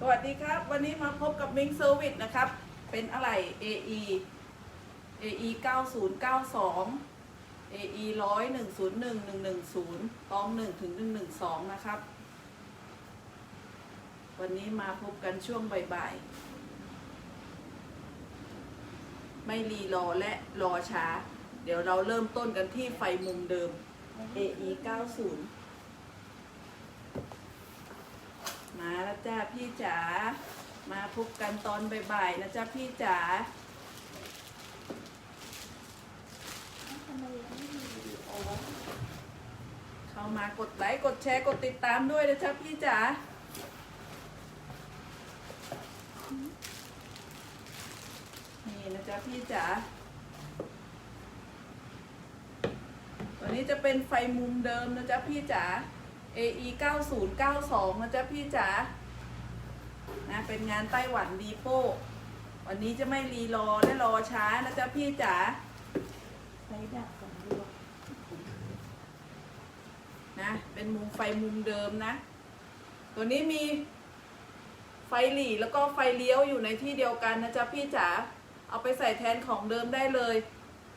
สวัสดีครับ วันนี้มาพบกับมิงเซอร์วิสนะครับ เป็นอะไร AE AE 9092 AE 100 101 110ตอง1ถึง112 นะครับ วันนี้มาพบกันช่วงบ่ายๆ ไม่รีรอและรอช้า เดี๋ยวเราเริ่มต้นกันที่ไฟมุมเดิม AE 90 มาแล้วจ้าพี่จ๋ามาพบกันตอนบ่ายๆนะจ้าพี่จ๋าเข้ามากดไลค์กดแชร์กดติดตามด้วยนะจ๊ะพี่จ๋านี่นะจ๊ะพี่จ๋าตัวนี้จะเป็นไฟมุมเดิมนะจ๊ะพี่จ๋า AE 9092นะจ๊ะพี่จ๋านะเป็นงานไต้หวันดีโป้วันนี้จะไม่รีรอและรอช้านะจ๊ะพี่จ๋าไฟดับสองดวงนะเป็นมุมไฟมุมเดิมนะ ตัวนี้มีไฟหลีแล้วก็ไฟเลี้ยวอยู่ในที่เดียวกันนะจ๊ะพี่จ๋าเอาไปใส่แทนของเดิมได้เลย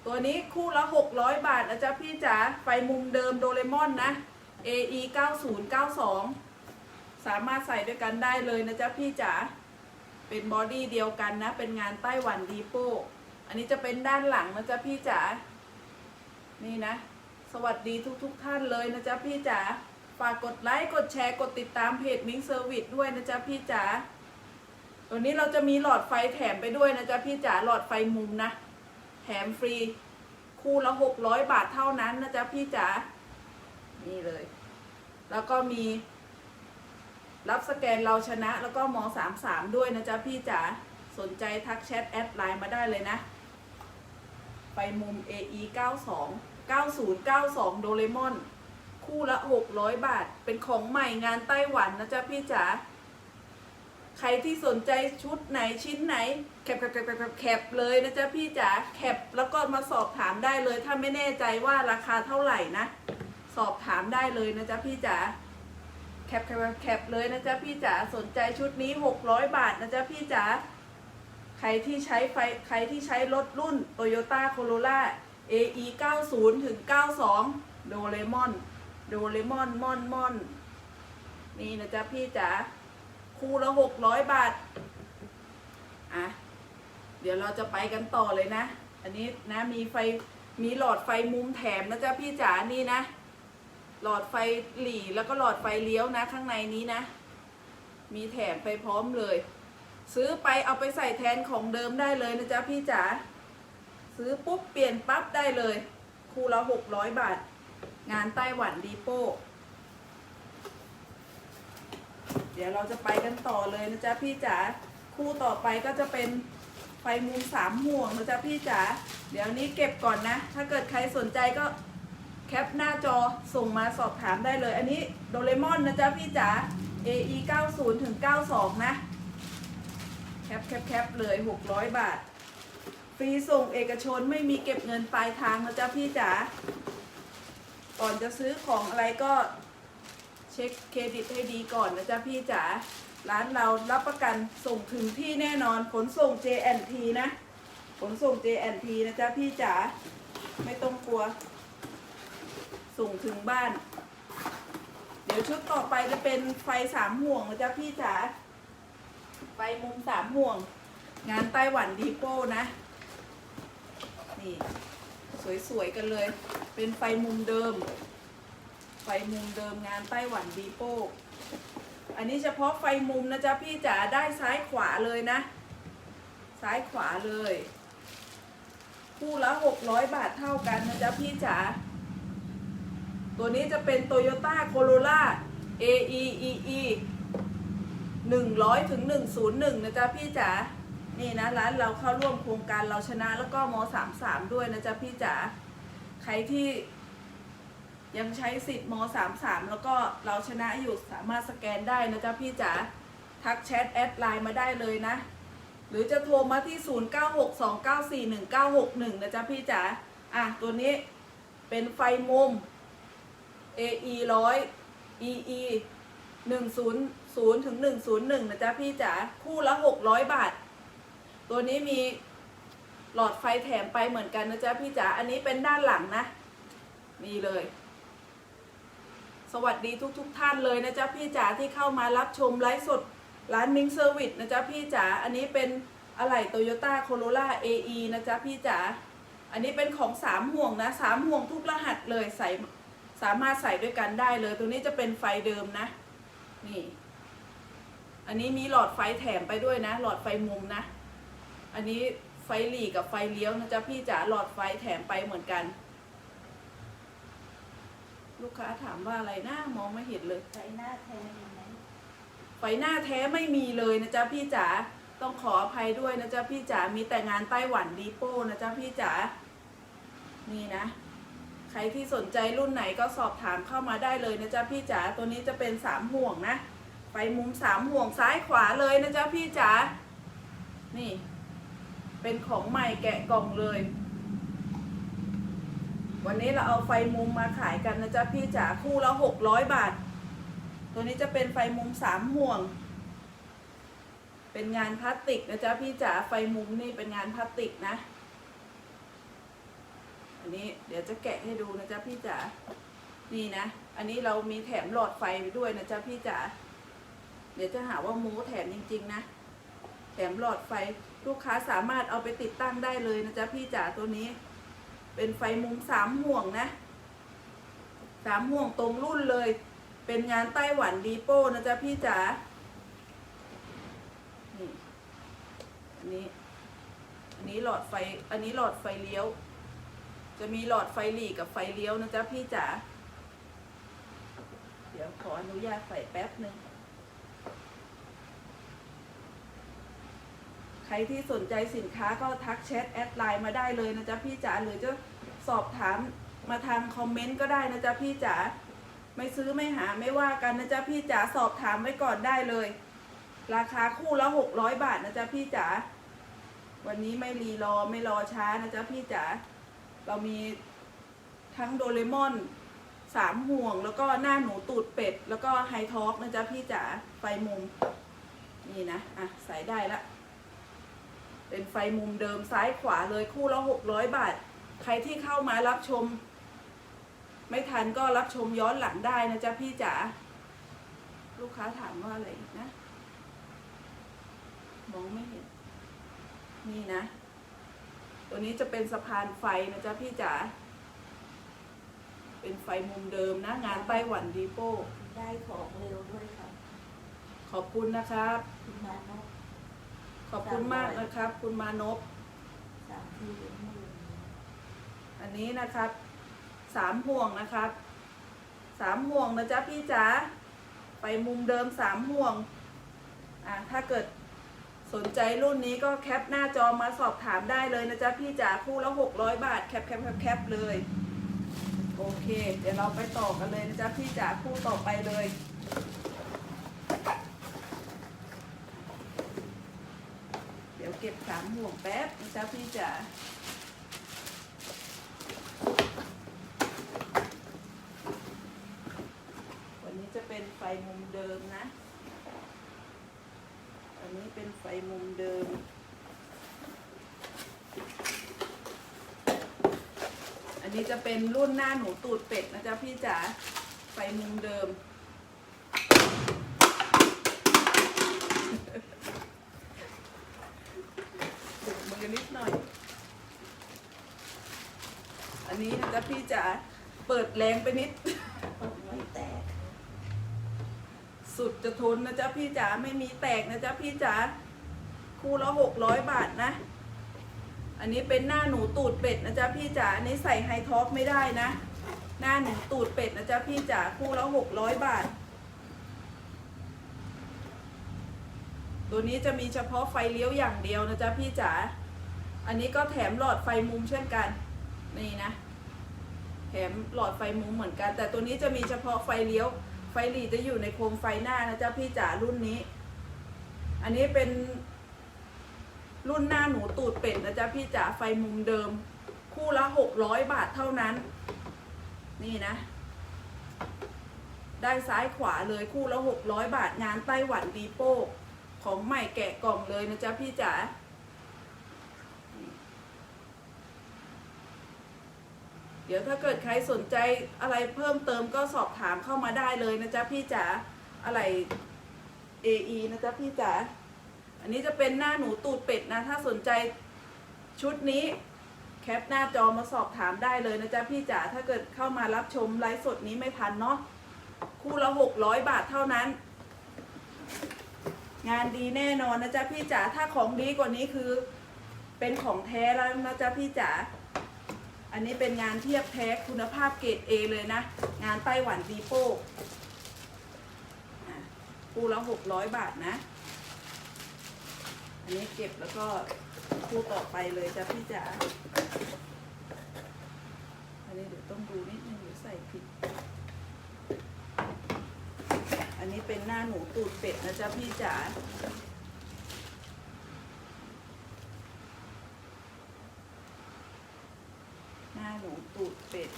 ตัวนี้คู่ละ 600 บาทนะจ๊ะพี่จ๋าไฟมุมเดิมโดเรมอนนะ AE 9092 สามารถใส่ด้วยกันได้เลยนะจ๊ะพี่จ๋า เป็นบอดี้เดียวกันนะ เป็นงานไต้หวันดีโป้อันนี้จะเป็นด้านหลังนะจ๊ะพี่จ๋า นี่นะ สวัสดีทุกๆทท่านเลยนะจ๊ะพี่จ๋า ฝากกดไลค์ กดแชร์ กดติดตามเพจมิงเซอร์วิสด้วยนะจ๊ะพี่จ๋า ตัวนี้เราจะมีหลอดไฟแถมไปด้วยนะจ๊ะพี่จ๋า หลอดไฟมุมนะ แถมฟรี คู่ละหกร้อยบาทเท่านั้นนะจ๊ะพี่จ๋า นี่เลย แล้วก็มี รับสแกนเราชนะแล้วก็มสามสามด้วยนะจ๊ะพี่จ๋าสนใจทักแชทแอดไลน์มาได้เลยนะไฟมุม AE 92 9092 โดเรมอน คู่ละ 600 บาท เป็นของใหม่งานไต้หวันนะจ๊ะพี่จ๋าใครที่สนใจชุดไหนชิ้นไหน แคปแคปแคปแคปแคปเลยนะจ๊ะพี่จ๋าแคปแล้วก็มาสอบถามได้เลย ถ้าไม่แน่ใจว่าราคาเท่าไหร่นะ สอบถามได้เลยนะจ๊ะพี่จ๋าแคปแคปแคปเลยนะจ๊ะพี่จ๋าสนใจชุดนี้ 600 บาทนะจ๊ะพี่จ๋าใครที่ใช้ไฟใครที่ใช้รถรุ่น Toyota Corolla AE 90ถึง92 โดเรมอนโดเรมอนมอนมอนนี่นะจ๊ะพี่จ๋าคู่ละ 600 บาทอะเดี๋ยวเราจะไปกันต่อเลยนะ อันนี้นะมีไฟมีหลอดไฟมุมแถมนะจ๊ะพี่จ๋านี่นะ หลอดไฟหลีแล้วก็หลอดไฟเลี้ยวนะข้างในนี้นะ มีแถมไปพร้อมเลย ซื้อไปเอาไปใส่แทนของเดิมได้เลยนะจ๊ะพี่จ๋าซื้อปุ๊บเปลี่ยนปั๊บได้เลย คู่ละหกร้อยบาท งานไต้หวันดีโป้เดี๋ยวเราจะไปกันต่อเลยนะจ๊ะพี่จ๋าคู่ต่อไปก็จะเป็นไฟมุมสามห่วงนะจ๊ะพี่จ๋าเดี๋ยวนี้เก็บก่อนนะ ถ้าเกิดใครสนใจก็ แคปหน้าจอส่งมาสอบถามได้เลย อันนี้โดเรมอนนะจ๊ะพี่จ๋า AE 90ถึง92 นะ แคปแคปแคปเลย 600 บาท ฟรีส่งเอกชนไม่มีเก็บเงินปลายทางนะจ๊ะพี่จ๋า ก่อนจะซื้อของอะไรก็เช็คเครดิตให้ดีก่อนนะจ๊ะพี่จ๋า ร้านเรารับประกันส่งถึงที่แน่นอน ขนส่ง JNT นะ ขนส่ง JNT นะจ๊ะพี่จ๋า ไม่ต้องกลัว ส่งถึงบ้าน เดี๋ยวชุดต่อไปจะเป็นไฟสามห่วงนะจ๊ะพี่จ๋าไฟมุมสามห่วง งานไต้หวันดีโป้นะ นี่ สวยๆกันเลย เป็นไฟมุมเดิม ไฟมุมเดิมงานไต้หวันดีโป้อันนี้เฉพาะไฟมุมนะจ๊ะพี่จ๋าได้ซ้ายขวาเลยนะ ซ้ายขวาเลย คู่ละหกร้อยบาทเท่ากันนะจ๊ะพี่จ๋า ตัวนี้จะเป็น Toyota Corolla AEEE 100ถึง101 นะจ๊ะพี่จ๋า นี่นะร้านเราเข้าร่วมโครงการเราชนะแล้วก็ม33 ด้วยนะจ๊ะพี่จ๋า ใครที่ยังใช้สิทธิ์ม33 แล้วก็เราชนะอยู่สามารถสแกนได้นะจ๊ะพี่จ๋า ทักแชทแอดไลน์มาได้เลยนะ หรือจะโทรมาที่ 0962941961 นะจ๊ะพี่จ๋า อะตัวนี้เป็นไฟมุม AE 100 EE หนึ่งศูนย์ศูนย์ถึงหนึ่งศูนย์หนึ่งนะจ๊ะพี่จ๋าคู่ละหกร้อยบาท ตัวนี้มีหลอดไฟแถมไปเหมือนกันนะจ๊ะพี่จ๋าอันนี้เป็นด้านหลังนะนี่เลย สวัสดีทุกทุกๆท่านเลยนะจ๊ะพี่จ๋าที่เข้ามารับชมไลฟ์สดร้านมิงเซอร์วิสนะจ๊ะพี่จ๋าอันนี้เป็นอะไหล่โตโยต้าโคโรล่า AE นะจ๊ะพี่จ๋าอันนี้เป็นของสามห่วงนะสามห่วงทุกรหัสเลยใส่ สามารถใส่ด้วยกันได้เลย ตัวนี้จะเป็นไฟเดิมนะ นี่ อันนี้มีหลอดไฟแถมไปด้วยนะ หลอดไฟมุมนะ อันนี้ไฟหลีกับไฟเลี้ยวนะจ๊ะพี่จ๋าหลอดไฟแถมไปเหมือนกัน ลูกค้าถามว่าอะไรนะมองไม่เห็นเลยใช้หน้าแทนมีไหมไฟหน้าแท้ไม่มีเลยนะจ๊ะพี่จ๋าต้องขออภัยด้วยนะจ๊ะพี่จ๋ามีแต่งานไต้หวันดีโป้นะจ๊ะพี่จ๋านี่นะ ใครที่สนใจรุ่นไหนก็สอบถามเข้ามาได้เลยนะจ๊ะพี่จ๋าตัวนี้จะเป็นสามห่วงนะไฟมุมสามห่วงซ้ายขวาเลยนะจ๊ะพี่จ๋านี่ เป็นของใหม่แกะกล่องเลย วันนี้เราเอาไฟมุมมาขายกันนะจ๊ะพี่จ๋าคู่ละหกร้อยบาท ตัวนี้จะเป็นไฟมุมสามห่วง เป็นงานพลาสติกนะจ๊ะพี่จ๋าไฟมุมนี่เป็นงานพลาสติกนะ นนี้เดี๋ยวจะแกะให้ดูนะจ๊ะพี่จ๋า นี่นะ อันนี้เรามีแถมหลอดไฟไปด้วยนะจ๊ะพี่จ๋า เดี๋ยวจะหาว่าม้แถมจริง ๆ นะ แถมหลอดไฟลูกค้าสามารถเอาไปติดตั้งได้เลยนะจ๊ะพี่จ๋าตัวนี้ เป็นไฟมุมสามห่วงนะ สามห่วงตรงรุ่นเลย เป็นงานไต้หวันดีโป้นะจ๊ะพี่จ๋า นี่ อันนี้ อันนี้หลอดไฟ อันนี้หลอดไฟเลี้ยว จะมีหลอดไฟหลีกับไฟเลี้ยวนะจ๊ะพี่จ๋า เดี๋ยวขออนุญาตใส่แป๊บหนึ่ง ใครที่สนใจสินค้าก็ทักแชทแอดไลน์มาได้เลยนะจ๊ะพี่จ๋า หรือจะสอบถามมาทางคอมเมนต์ก็ได้นะจ๊ะพี่จ๋า ไม่ซื้อไม่หาไม่ว่ากันนะจ๊ะพี่จ๋า สอบถามไว้ก่อนได้เลย ราคาคู่ละหกร้อยบาทนะจ๊ะพี่จ๋า วันนี้ไม่รีรอไม่รอช้านะจ๊ะพี่จ๋า เรามีทั้งโดเรมอนสามห่วง แล้วก็หน้าหนูตูดเป็ด แล้วก็ไฮท็อกนะจ๊ะพี่จ๋าไฟมุม นี่นะ อะ ใส่ได้ละ เป็นไฟมุมเดิมซ้ายขวาเลยคู่ละหกร้อยบาท ใครที่เข้ามารับชม ไม่ทันก็รับชมย้อนหลังได้นะจ๊ะพี่จ๋าลูกค้าถามว่าอะไรนะ มองไม่เห็น นี่นะ ตัวนี้จะเป็นสะพานไฟนะจ๊ะพี่จ๋า เป็นไฟมุมเดิมนะ งานไต้หวันดีโป้ ได้ของเร็วด้วยค่ะขอบคุณนะครับ คุณมาโนกขอบคุณมากนะครับ คุณมานพสามทีเป็นหมื่นอันนี้นะครับสามห่วงนะครับสามห่วงนะจ๊ะพี่จ๋าไปมุมเดิมสามห่วงอะถ้าเกิด สนใจรุ่นนี้ก็แคปหน้าจอมาสอบถามได้เลยนะจ๊ะพี่จ๋าคู่ละหกร้อยบาทแคปแคปแคปแคปเลย โอเค เดี๋ยวเราไปต่อกันเลยนะจ๊ะพี่จ๋าคู่ต่อไปเลยเดี๋ยวเก็บสามห่วงแป๊บนะจ๊ะพี่จ๋าวันนี้จะเป็นไฟมุมเดิมนะ นนี้เป็นไฟมุมเดิม อันนี้จะเป็นรุ่นหน้าหนูตูดเป็ดนะจ๊ะพี่จ๋า ไฟมุมเดิม มือนิดหน่อย อันนี้นะจ๊ะพี่จ๋า เปิดแรงไปนิดไม่แตก สุดจะทนนะจ๊ะพี่จ๋าไม่มีแตกนะจ๊ะพี่จ๋าคู่ละหกร้อยบาทนะ อันนี้เป็นหน้าหนูตูดเป็ดนะจ๊ะพี่จ๋าอันนี้ใส่ไฮท็อปไม่ได้นะ หน้าหนูตูดเป็ดนะจ๊ะพี่จ๋าคู่ละหกร้อยบาท ตัวนี้จะมีเฉพาะไฟเลี้ยวอย่างเดียวนะจ๊ะพี่จ๋าอันนี้ก็แถมหลอดไฟมุมเช่นกัน นี่นะ แถมหลอดไฟมุมเหมือนกัน แต่ตัวนี้จะมีเฉพาะไฟเลี้ยว ไฟหลีจะอยู่ในโคมไฟหน้านะเจ๊ะพี่จ๋ารุ่นนี้ อันนี้เป็นรุ่นหน้าหนูตูดเป็ดนะจ๊ะพี่จ๋าไฟมุมเดิม คู่ละหกร้อยบาทเท่านั้น นี่นะ ได้ซ้ายขวาเลยคู่ละหกร้อยบาทงานไต้หวันดีโป้ ของใหม่แกะกล่องเลยนะจ๊ะพี่จ๋า เดี๋ยวถ้าเกิดใครสนใจอะไรเพิ่มเติมก็สอบถามเข้ามาได้เลยนะจ๊ะพี่จ๋าอะไร AE นะจ๊ะพี่จ๋าอันนี้จะเป็นหน้าหนูตูดเป็ดนะ ถ้าสนใจชุดนี้แคปหน้าจอมาสอบถามได้เลยนะจ๊ะพี่จ๋าถ้าเกิดเข้ามารับชมไลฟ์สดนี้ไม่ทันเนาะคู่ละหกร้อยบาทเท่านั้น งานดีแน่นอนนะจ๊ะพี่จ๋าถ้าของดีกว่านี้คือ เป็นของแท้แล้วนะจ๊ะพี่จ๋า อันนี้เป็นงานเทียบแท้คุณภาพเกรด A เลยนะ งานไต้หวันดีโป้คู่ละหกร้อยบาทนะ อันนี้เก็บแล้วก็คู่ต่อไปเลยจ้ะพี่จ๋า อันนี้เดี๋ยวต้องดูนิดนึงเดี๋ยวใส่ผิด อันนี้เป็นหน้าหนูตูดเป็ดนะจ๊ะพี่จ๋า หน้าหนูตูด เป็ด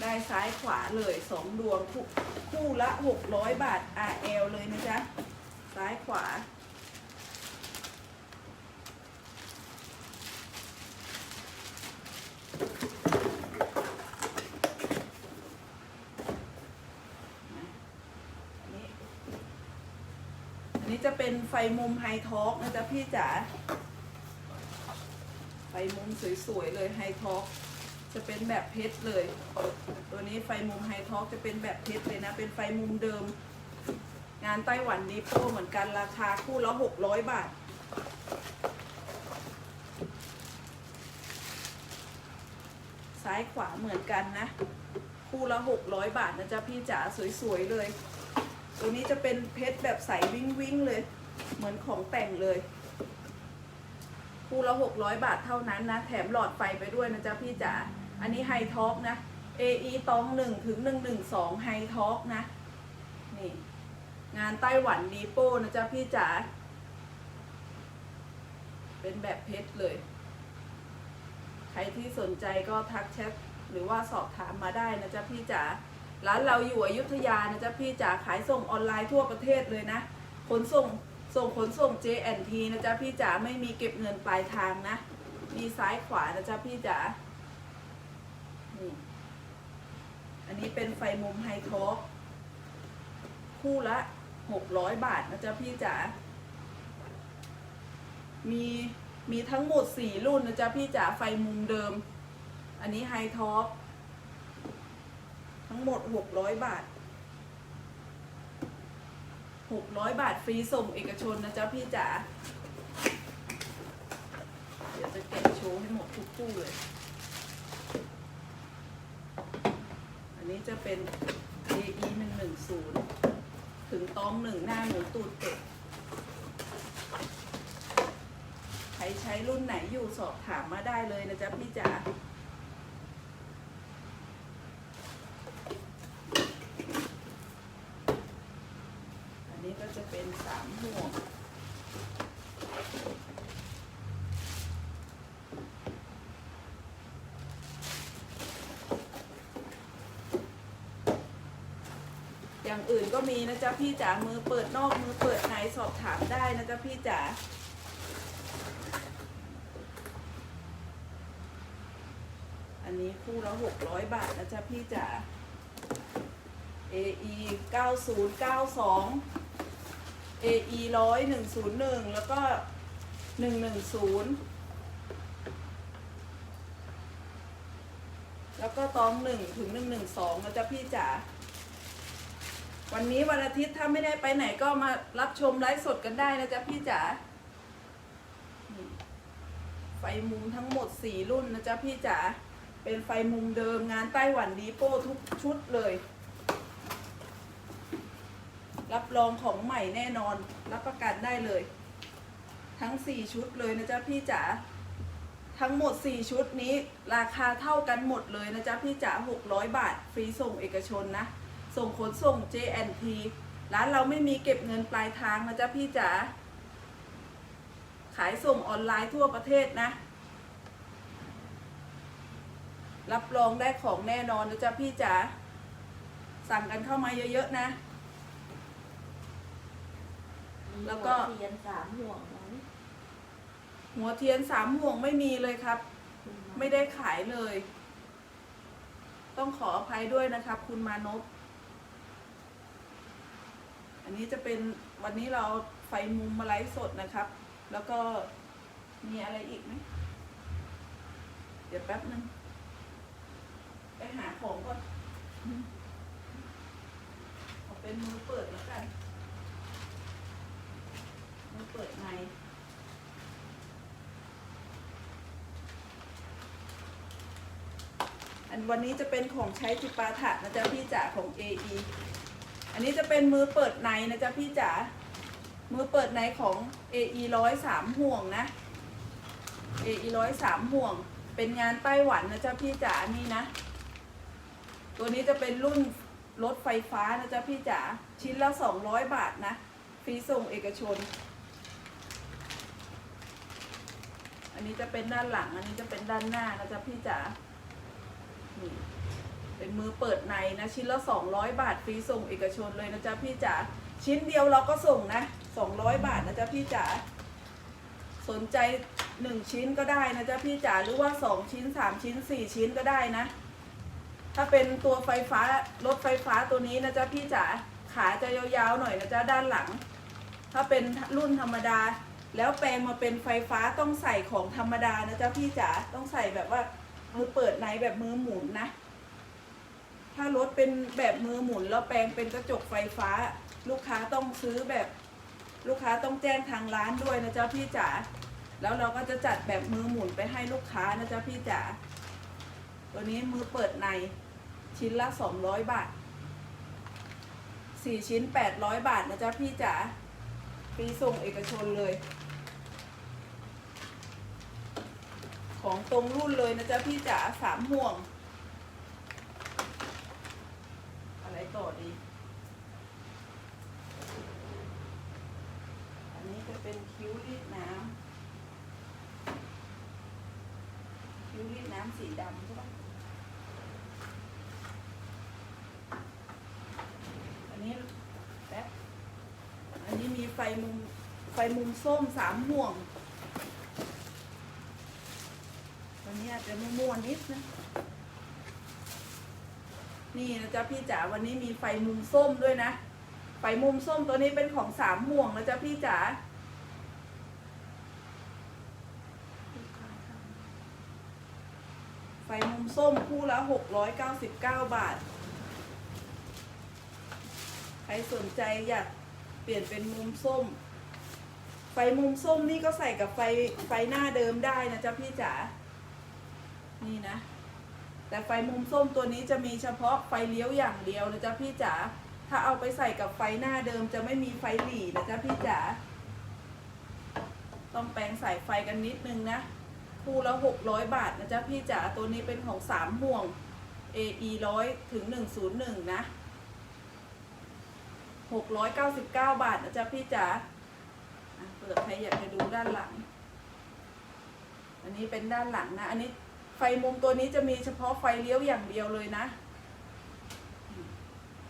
ได้ซ้ายขวาเลยสองดวงคู่คู่ละหกร้อยบาท RL เลยนะจ๊ะ ซ้ายขวา อันนี้จะเป็นไฟมุมไฮท็อ l k นะจ๊ะพี่จ๋าไฟมุมสวยๆเลยไฮท็อ l k จะเป็นแบบเพชรเลย ตัวนี้ไฟมุมไฮท็อ l k จะเป็นแบบเพชรเลยนะ เป็นไฟมุมเดิม งานไต้หวันดีโป้เหมือนกันราคาคู่ละหกร้อยบาท ซ้ายขวาเหมือนกันนะ คู่ละหกร้อยบาทนะจ๊ะพี่จ๋าสวยๆเลย ตัวนี้จะเป็นเพชรแบบใสวิ้งวิ้งๆเลย เหมือนของแต่งเลย คู่ละหกร้อยบาทเท่านั้นนะ แถมหลอดไฟไปด้วยนะจ๊ะพี่จ๋า อันนี้ไฮท็อกนะ AE ตองหนึ่งถึงหนึ่งหนึ่งสองไฮท็อกนะ นี่ งานไต้หวันดีโป้นะจ๊ะพี่จ๋า เป็นแบบเพชรเลย ใครที่สนใจก็ทักแชทหรือว่าสอบถามมาได้นะจ๊ะพี่จ๋า ร้านเราอยู่อยุธยานะจ๊ะพี่จ๋า ขายส่งออนไลน์ทั่วประเทศเลยนะ ขนส่ง ส่งขนส่ง JNT นะจ๊ะพี่จ๋าไม่มีเก็บเงินปลายทางนะ มีซ้ายขวานะจ๊ะพี่จ๋าอันนี้เป็นไฟมุมไฮทอ l k คู่ละหกร้อยบาทนะจ๊ะพี่จ๋า มีมีทั้งหมดสี่รุ่นนะจ๊ะพี่จ๋าไฟมุมเดิม อันนี้ไฮท็อปทั้งหมดหกร้อยบาท หกร้อยบาทฟรีส่งเอกชนนะจ๊ะพี่จ๋า เดี๋ยวจะแกะโชว์ให้หมดทุกคู่เลย อันนี้จะเป็น AE หนึ่งหนึ่งศูนย์ถึงต้องหนึ่งหน้าหมูตูดเป็ด ใครใช้รุ่นไหนอยู่สอบถามมาได้เลยนะจ๊ะพี่จ๋า อันนี้ก็จะเป็นสามห่วง อย่างอื่นก็มีนะจ๊ะพี่จ๋ามือเปิดนอกมือเปิดในสอบถามได้นะจ๊ะพี่จ๋าอันนี้คู่ละหกร้อยบาทนะจ๊ะพี่จ๋า AE 9092 AE 100 101 แล้วก็ 110 แล้วก็ตอง1ถึง112นะจ๊ะพี่จ๋า วันนี้วันอาทิตย์ถ้าไม่ได้ไปไหนก็มารับชมไลฟ์สดกันได้นะจ๊ะพี่จ๋าไฟมุมทั้งหมด 4 รุ่นนะจ๊ะพี่จ๋า เป็นไฟมุมเดิมงานไต้หวันดีโป้ทุกชุดเลย รับรองของใหม่แน่นอน รับประกันได้เลย ทั้ง 4 ชุดเลยนะจ๊ะพี่จ๋า ทั้งหมด 4 ชุดนี้ราคาเท่ากันหมดเลยนะจ๊ะพี่จ๋า 600 บาท ฟรีส่งเอกชนนะ ส่งขนส่ง JNT ร้านเราไม่มีเก็บเงินปลายทางนะจ๊ะพี่จ๋าขายส่งออนไลน์ทั่วประเทศนะ รับรองได้ของแน่นอนนะจ๊ะพี่จ๋าสั่งกันเข้ามาเยอะๆนะ แล้วก็ เทียนสามห่วงไหมหัวเทียนสามห่วงไม่มีเลยครับคุณาไม่ได้ขายเลย ต้องขออภัยด้วยนะครับ คุณมานพ อันนี้จะเป็นวันนี้เราไฟมุมมาไลฟ์สดนะครับ แล้วก็มีอะไรอีกไหมเดี๋ยวแป๊บนึง ไปหาของก่อนเอาเป็นมือเปิดแล้วกัน มือเปิดในอันวันนี้จะเป็นของใช้จิปาถะนะจ๊ะพี่จ๋าของ AE อันนี้จะเป็นมือเปิดในนะจ๊ะพี่จ๋า มือเปิดในของ AE ร้อยสามห่วงนะ AE ร้อยสามห่วง เป็นงานไต้หวันนะจ๊ะพี่จ๋า นี่นะ ตัวนี้จะเป็นรุ่นรถไฟฟ้านะจ๊ะพี่จ๋า ชิ้นละสองร้อยบาทนะ ฟรีส่งเอกชน อันนี้จะเป็นด้านหลัง อันนี้จะเป็นด้านหน้านะจ๊ะพี่จ๋า นี่ เป็นมือเปิดในนะ ชิ้นละสองร้อยบาทฟรีส่งเอกชนเลยนะจ๊ะพี่จ๋าชิ้นเดียวเราก็ส่งนะสองร้อยบาทนะจ๊ะพี่จ๋าสนใจหนึ่งชิ้นก็ได้นะจ๊ะพี่จ๋าหรือว่าสองชิ้นสามชิ้นสี่ชิ้นก็ได้นะ ถ้าเป็นตัวไฟฟ้ารถไฟฟ้าตัวนี้นะจ๊ะพี่จ๋าขาจะยาวๆหน่อยนะจ๊ะด้านหลัง ถ้าเป็นรุ่นธรรมดา แล้วแปลงมาเป็นไฟฟ้าต้องใส่ของธรรมดานะจ๊ะพี่จ๋าต้องใส่แบบว่ามือเปิดในแบบมือหมุนนะ ถ้ารถเป็นแบบมือหมุนแล้วแปลงเป็นกระจกไฟฟ้า ลูกค้าต้องซื้อแบบลูกค้าต้องแจ้งทางร้านด้วยนะจ๊ะพี่จ๋าแล้วเราก็จะจัดแบบมือหมุนไปให้ลูกค้านะจ๊ะพี่จ๋าตัวนี้มือเปิดในชิ้นละสองร้อยบาทสี่ชิ้นแปดร้อยบาทนะจ๊ะพี่จ๋าฟรีส่งเอกชนเลย ของตรงรุ่นเลยนะจ๊ะพี่จ๋าสามห่วง อะไร ต่อดี อันนี้จะเป็นคิ้วรีดน้ำ คิ้วรีดน้ำสีดำใช่ปะอันนี้แป๊บ อันนี้มีไฟมุมไฟมุมส้มสามห่วง วันนี้อาจจะมั่วๆนิดนะ นี่นะจ๊ะพี่จ๋าวันนี้มีไฟมุมส้มด้วยนะ ไฟมุมส้มตัวนี้เป็นของสามห่วงนะจ๊ะพี่จ๋าไฟมุมส้มคู่ละหกร้อยเก้าสิบเก้าบาท ใครสนใจอยากเปลี่ยนเป็นมุมส้ม ไฟมุมส้มนี่ก็ใส่กับไฟไฟหน้าเดิมได้นะจ๊ะพี่จ๋า นี่นะ แต่ไฟมุมส้มตัวนี้จะมีเฉพาะไฟเลี้ยวอย่างเดียวนะจ๊ะพี่จ๋าถ้าเอาไปใส่กับไฟหน้าเดิมจะไม่มีไฟหลีนะจ๊ะพี่จ๋าต้องแปลงสายไฟกันนิดนึงนะคู่ละหกร้อยบาทนะจ๊ะพี่จ๋าตัวนี้เป็นของสามห่วง AE ร้อยถึงหนึ่งศูนย์หนึ่งนะหกร้อยเก้าสิบเก้าบาทนะจ๊ะพี่จ๋าเปิดใครอยากจะดูด้านหลัง อันนี้เป็นด้านหลังนะ อันนี้ ไฟมุมตัวนี้จะมีเฉพาะไฟเลี้ยวอย่างเดียวเลยนะ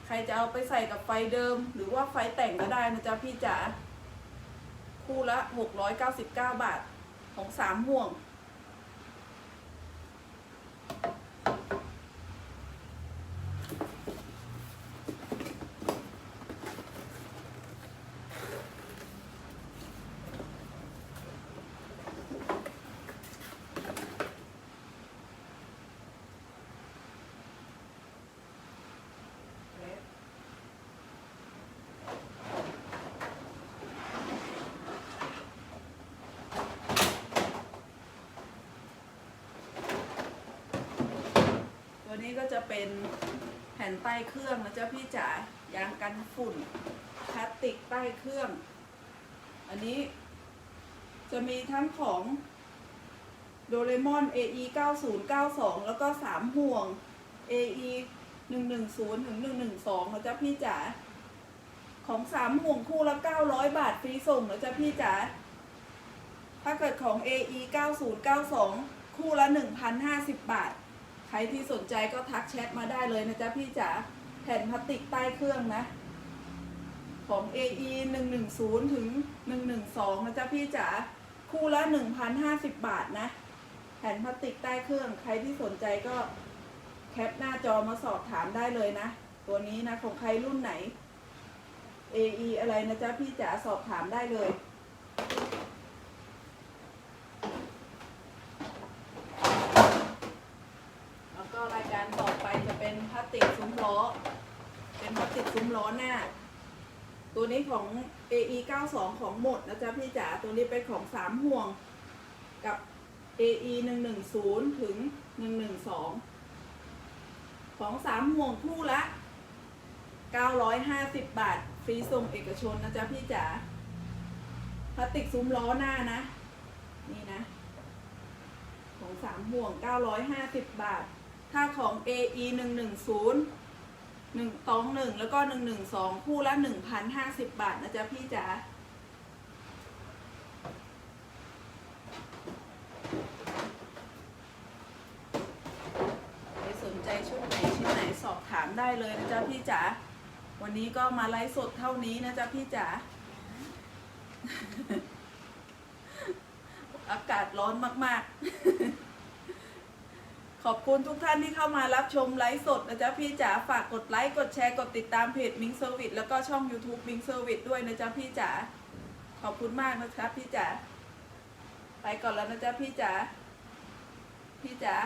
ใครจะเอาไปใส่กับไฟเดิม หรือว่าไฟแต่งก็ได้นะจ๊ะพี่จ๋าคู่ละหกร้อยเก้าสิบเก้าบาทของสามห่วง ตัว นี้ก็จะเป็นแผ่นใต้เครื่องนะจ๊ะพี่จ๋ายางกันฝุ่นพลาสติกใต้เครื่อง อันนี้จะมีทั้งของโดเรมอน AE 9092 แล้วก็ 3 ห่วง AE 110ถึง112นะจ๊ะพี่จ๋าของ 3 ห่วงคู่ละ 900 บาทฟรีส่งนะจ๊ะพี่จ๋าถ้าเกิดของ AE 9092 คู่ละ 1,050 บาท ใครที่สนใจก็ทักแชทมาได้เลยนะจ๊ะพี่จ๋าแผ่นพลาสติกใต้เครื่องนะ ของ AE 110 ถึง 112 นะจ๊ะพี่จ๋าคู่ละ 1,050 บาทนะ แผ่นพลาสติกใต้เครื่อง ใครที่สนใจก็แคปหน้าจอมาสอบถามได้เลยนะ ตัวนี้นะ ของใครรุ่นไหน AE อะไรนะจ๊ะพี่จ๋าสอบถามได้เลย แล้วก็รายการต่อไปจะเป็นพ ล้อ เป็นพลาสติกซุ้มล้อหน้า ตัวนี้ของ AE 92ของหมดนะจ๊ะพี่จ๋า ตัวนี้เป็นของสามห่วงกับ AE 110ถึง 112 ของสามห่วงคู่ละ 950 บาท ฟรีส่งเอกชนนะจ๊ะพี่จ๋า พลาสติกซุ้มล้อหน้านะ นี่นะ ของสามห่วง 950 บาท ถ้าของ AE 110 หนึ่งตองหนึ่งแล้วก็หนึ่งหนึ่งสองคู่ละหนึ่งพันห้าสิบบาทนะจ๊ะพี่จ๋าใครสนใจชุดไหนชิ้นไหนสอบถามได้เลยนะจ๊ะพี่จ๋าวันนี้ก็มาไลฟ์สดเท่านี้นะจ๊ะพี่จ๋าอากาศร้อนมาก ๆ ขอบคุณทุกท่านที่เข้ามารับชมไลฟ์สดนะจ๊ะพี่จ๋าฝากกดไลค์กดแชร์กดติดตามเพจมิงเซอร์วิสแล้วก็ช่อง YouTube มิงเซอร์วิสด้วยนะจ๊ะพี่จ๋าขอบคุณมากนะครับพี่จ๋าไปก่อนแล้วนะจ๊ะพี่จ๋าพี่จ๋า